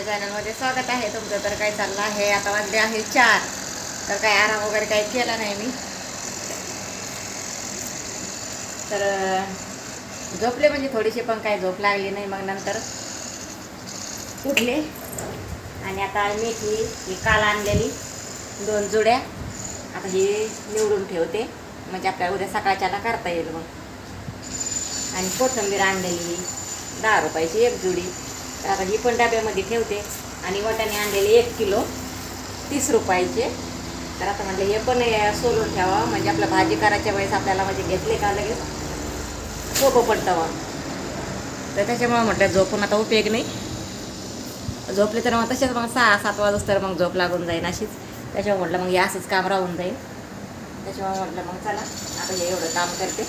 माझ्या चॅनलमध्ये स्वागत आहे. तुमचं तर काय चाललं आहे? आता वाजले आहे चार. तर काय आराम वगैरे काही केला नाही मी. तर झोपले म्हणजे थोडीशी पण काही झोप लागली नाही. मग नंतर उठले. आणि आता मेथी ही काल आणलेली दोन जुड्या. आता ही निवडून ठेवते. म्हणजे आपल्याला उद्या सकाळच्याला करता येईल मग. आणि कोथिंबीर आणलेली दहा रुपयाची एक जुडी. तर आता ही पण डब्यामध्ये ठेवते. आणि वाटाणे आणलेले एक किलो. तीस रुपयाचे. तर आता म्हटलं हे पण सोलून ठेवा. म्हणजे आपलं भाजी करायच्या वेळेस आपल्याला म्हणजे घेतले का लगेच? सोपं पडतं तर त्याच्यामुळं म्हटलं झोपून आता उपयोग नाही. झोपले तर मग तसेच मग सहा सात वाजता तर मग झोप लागून जाईल अशीच. त्याच्यामुळे म्हटलं मग हे असंच काम राहून जाईल त्याच्यामुळे म्हटलं मग चला आता हे एवढं काम करते.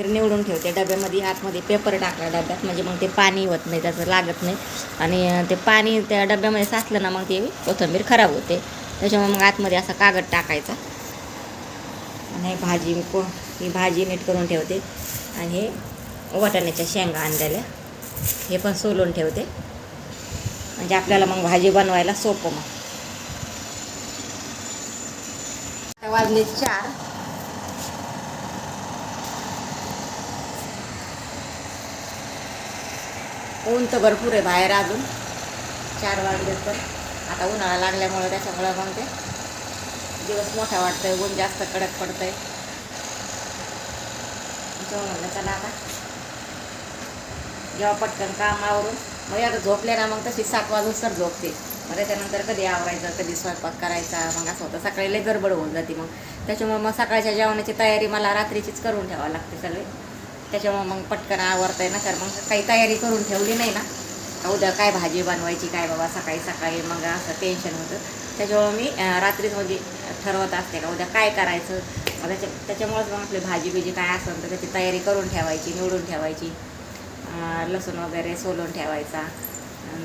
वगैरे निवडून ठेवते. डब्यामध्ये आतमध्ये पेपर टाकला डब्यात. म्हणजे मग ते पाणी होत नाही त्याचं लागत नाही. आणि ते पाणी त्या डब्यामध्ये साचलं ना मग ते कोथिंबीर खराब होते. त्याच्यामुळे मग आतमध्ये असा कागद टाकायचा. आणि भाजी मी को ही भाजी नीट करून ठेवते. आणि हे वाटाण्याच्या शेंगा आणलेल्या हे पण सोलून ठेवते. म्हणजे आपल्याला मग भाजी बनवायला सोपं मग. वाजले चार. ऊन तर भरपूर आहे बाहेर अजून. चार वाजले पण आता उन्हाळा लागल्यामुळं त्याच्यामुळं मग ते दिवस मोठा वाटतं आहे ऊन जास्त कडक पडतंय. जेव्हा म्हणलं चला आता. जेव्हा पटकन काम आवरून मग आता झोपले ना मग तशी सात वाजून तर झोपते. मग त्याच्यानंतर कधी आवरायचं कधी स्वयंपाक करायचा मग असं होतं. सकाळी लय गडबड होऊन जाते मग. त्याच्यामुळे मग सकाळच्या जेवणाची तयारी मला रात्रीचीच करून ठेवावी लागते सगळे. त्याच्यामुळं मग पटकन आवरता ना तर मग काही तयारी करून ठेवली नाही ना. का उद्या काय भाजी बनवायची काय बाबा सकाळी सकाळी मग असं टेन्शन होतं. त्याच्यामुळं मी रात्रीच म्हणजे ठरवत असते का उद्या काय करायचं? त्याच्या त्याच्यामुळंच मग आपली भाजी बिजी काय असेल तर त्याची तयारी करून ठेवायची निवडून ठेवायची. लसूण वगैरे सोलून ठेवायचा.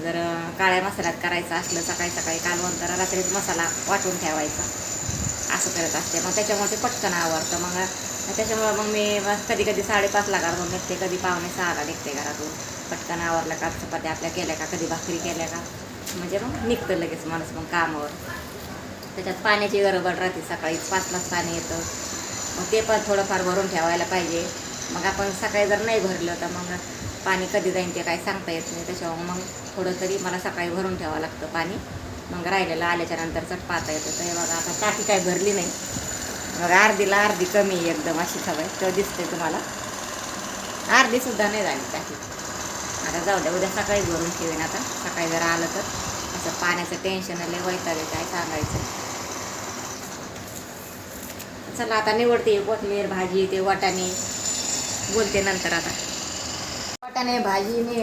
जर काळ्या मसाल्यात करायचं असलं सकाळी सकाळी कालवण तर रात्रीच मसाला वाटून ठेवायचा. असं करत असते. मग त्याच्यामुळे ते पटकन आवडतं मग त्याच्यामुळं मग मी कधी कधी साडेपाचला घरातून निघते कधी पावणे सहाला निघते घरातून. पटकन आवरलं का चपात्या आपल्या केल्या का कधी भाकरी केल्या का? म्हणजे मग निघतं लगेच माणूस मग कामावर. त्याच्यात पाण्याची गडबड राहते सकाळी पाचलाच पाणी येतं. मग ते पण थोडंफार भरून ठेवायला पाहिजे. मग आपण सकाळी जर नाही भरलं तर मग पाणी कधी जाईन ते काही सांगता येत नाही. त्याच्यावर मग थोडं तरी मला सकाळी भरून ठेवावं लागतं पाणी. मग राहिलेलं आल्याच्यानंतर चट पाहता येतं. तर हे बघा आता टाकी काय भरली नाही. मग अर्धीला अर्धी कमी आहे एकदम अशी हवं तर दिसते तुम्हाला. अर्धी सुद्धा नाही झाली त्याची आता जाऊ द्या उद्या सकाळी भरून ठेवेन आता. सकाळी जर आलं तर. असं पाण्याचं टेन्शन लय वैतावे काय सांगायचं. चला आता निवडते कोथमीर भाजी ते वाटाणे. बोलते नंतर आता. वाटाणे भाजी मी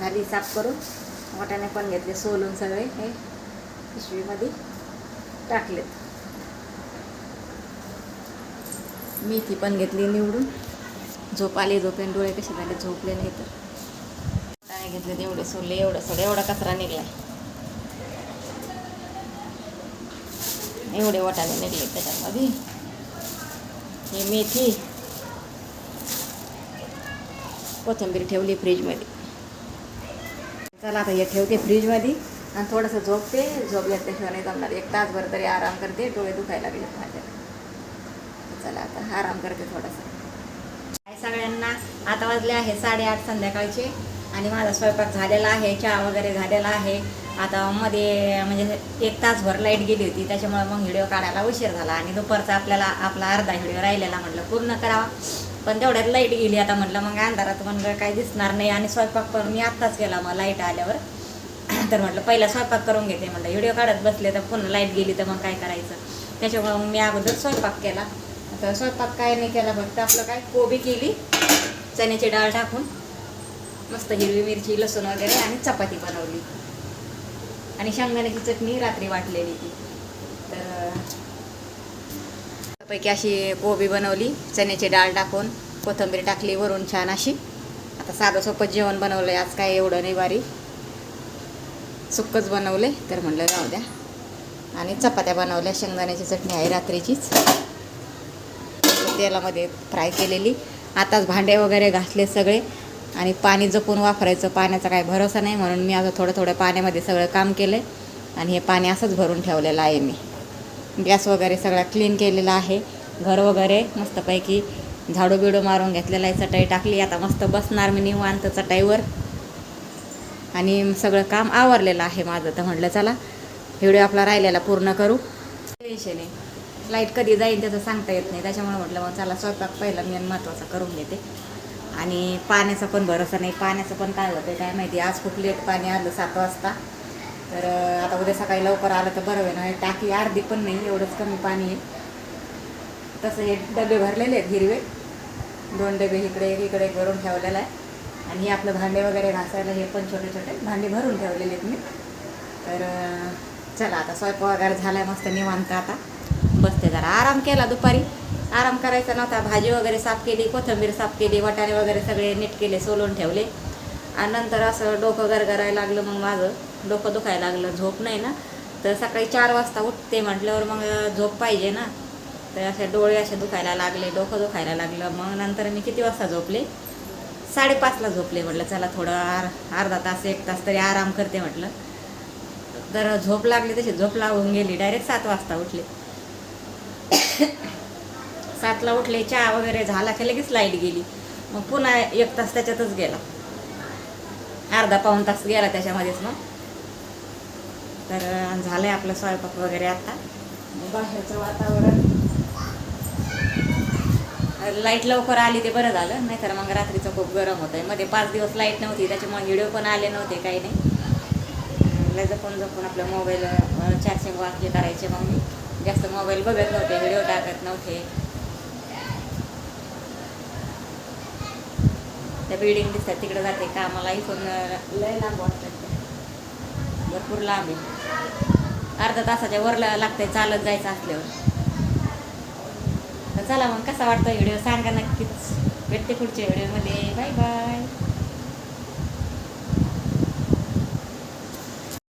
झाली साफ करून. वाटाणे पण घेतले सोलून सगळे हे पिशवीमध्ये टाकलेत. मेथी पण घेतली निवडून. झोप आली झोपेन डोळे कसे झाले झोपले नाही तर वाटाणे घेतले एवढे सोडले एवढं सोडे एवढा कचरा निघला. एवढे वाटाणे निघले त्याच्यामध्ये. हे मेथी. कोथिंबीर ठेवली फ्रीजमध्ये. चला आता हे ठेवते फ्रीजमध्ये आणि थोडंसं झोपते. झोपल्यात त्याशिवाय नाही जमणार. एक तासभर तरी आराम करते. डोळे दुखायला लागले माझ्या चला आता आराम करते थोडासा. काय सगळ्यांना आता वाजले आहे साडेआठ संध्याकाळचे आणि माझा स्वयंपाक झालेला आहे चहा वगैरे झालेला आहे. आता मध्ये म्हणजे एक तासभर लाइट गेली होती त्याच्यामुळे मग व्हिडिओ काढायला उशीर झाला आणि दुपारचा आपल्याला आपला अर्धा व्हिडिओ राहिलेला म्हटलं पूर्ण करावा. पण तेवढ्यात लाइट गेली आता म्हटलं मग अंधारात म्हणलं काही दिसणार नाही आणि स्वयंपाक पण मी आत्ताच केला मग लाइट आल्यावर. तर म्हटलं पहिला स्वयंपाक करून घेते म्हटलं. व्हिडिओ काढत बसले तर पुन्हा लाइट गेली तर मग काय करायचं? त्याच्यामुळे मग मी अगोदर स्वयंपाक केला. फक्त स्वयंपाक काय नाही केला फक्त आपलं काय कोबी केली चण्याची डाळ टाकून मस्त हिरवी मिरची लसूण वगैरे आणि चपाती बनवली. आणि शेंगदाण्याची चटणी रात्री वाटलेली ती. तर पैकी अशी कोबी बनवली चण्याची डाळ टाकून कोथिंबीर टाकली वरून छान अशी. आता साधं सोपं जेवण बनवलं आज काय एवढं नाही बारी. सुक्कच बनवले तर म्हणलं जाऊ द्या. आणि चपात्या बनवल्या शेंगदाण्याची चटणी आहे रात्रीचीच. तेलामध्ये फ्राय केलेली. आताच भांडे वगैरे घासले सगळे. आणि पाणी जपून वापरायचं. पाण्याचा काही भरोसा नाही म्हणून मी आता थोडं थोडं पाण्यामध्ये सगळं काम केलं. आहे आणि हे पाणी असंच भरून ठेवलेलं आहे मी. गॅस वगैरे सगळा क्लीन केलेला आहे. घर वगैरे मस्तपैकी झाडू बिडू मारून घेतलेला आहे. चटाई टाकली. आता मस्त बसणार मी निवांत चटाईवर. आणि सगळं काम आवरलेलं आहे माझं. तर म्हटलं चला व्हिडिओ आपला राहिलेला पूर्ण करू. टेन्शन आहे लाइट कधी जाईल त्याचं सांगता येत नाही. त्याच्यामुळे म्हटलं मग चला स्वयंपाक पहिला मी महत्त्वाचा करून घेते. आणि पाण्याचा पण भरोसा नाही. पाण्याचं पण काय होतं काय माहिती? आज खूप लेट पाणी आलं सात वाजता. तर आता उद्या सकाळी लवकर आलं तर बरं होईल ना टाकी अर्धी पण नाही एवढंच कमी पाणी आहे. तसं हे डबे भरलेले आहेत हिरवे. दोन डबे इकडे एक इकडे भरून ठेवलेला आहे. आणि हे आपलं भांडे वगैरे घासायला हे पण छोटे छोटे भांडे भरून ठेवलेले आहेत मी. तर चला आता स्वयंपाक वगैरे झाला आहे मस्त निवांत आता. बसते जरा आराम केला दुपारी. आराम करायचा नव्हता. भाजी वगैरे साफ केली कोथिंबीर साफ केली वाटाणे वगैरे सगळे नीट केले सोलून ठेवले. आणि नंतर असं डोकं गरगरायला लागलं मग माझं. डोकं दुखायला लागलं झोप नाही ना. तर सकाळी चार वाजता उठते म्हटल्यावर मग झोप पाहिजे ना. तर असे डोळे असे दुखायला लागले डोकं दुखायला लागलं. मग नंतर मी किती वाजता झोपले? साडेपाचला झोपले म्हटलं चला थोडं आर अर्धा तास एक तास तरी आराम करते म्हटलं. तर झोप लागली तशी झोप लागून गेली. डायरेक्ट सात वाजता उठले. सातला उठले चहा वगैरे झाला की लगेच लाइट गेली. मग पुन्हा एक तास त्याच्यातच गेला. अर्धा पाऊण तास गेला त्याच्यामध्येच मग. तर झालं झालंय आपलं स्वयंपाक वगैरे आता. मग बाहेरचं वातावरण. लाइट लवकर आली ते बरं झालं. नाहीतर मग रात्रीचं खूप गरम होतं आहे मध्ये पाच दिवस लाइट नव्हती त्याच्यामुळे व्हिडिओ पण आले नव्हते काही नाही. लय जपून जपून आपलं मोबाईल चार्जिंग वाक्य करायचे मग मी जास्त मोबाईल बघत नव्हते व्हिडिओ टाकत नव्हते. त्या बिल्डिंग दिसतात तिकडे जाते कामाला इथून लय लांब वाटतात भरपूर लांब आहे. अर्धा तासाच्या वर लागतंय चालत जायचं असल्यावर. तर चला मग कसा वाटतो व्हिडिओ सांगा नक्कीच. भेटते पुढच्या व्हिडिओमध्ये बाय बाय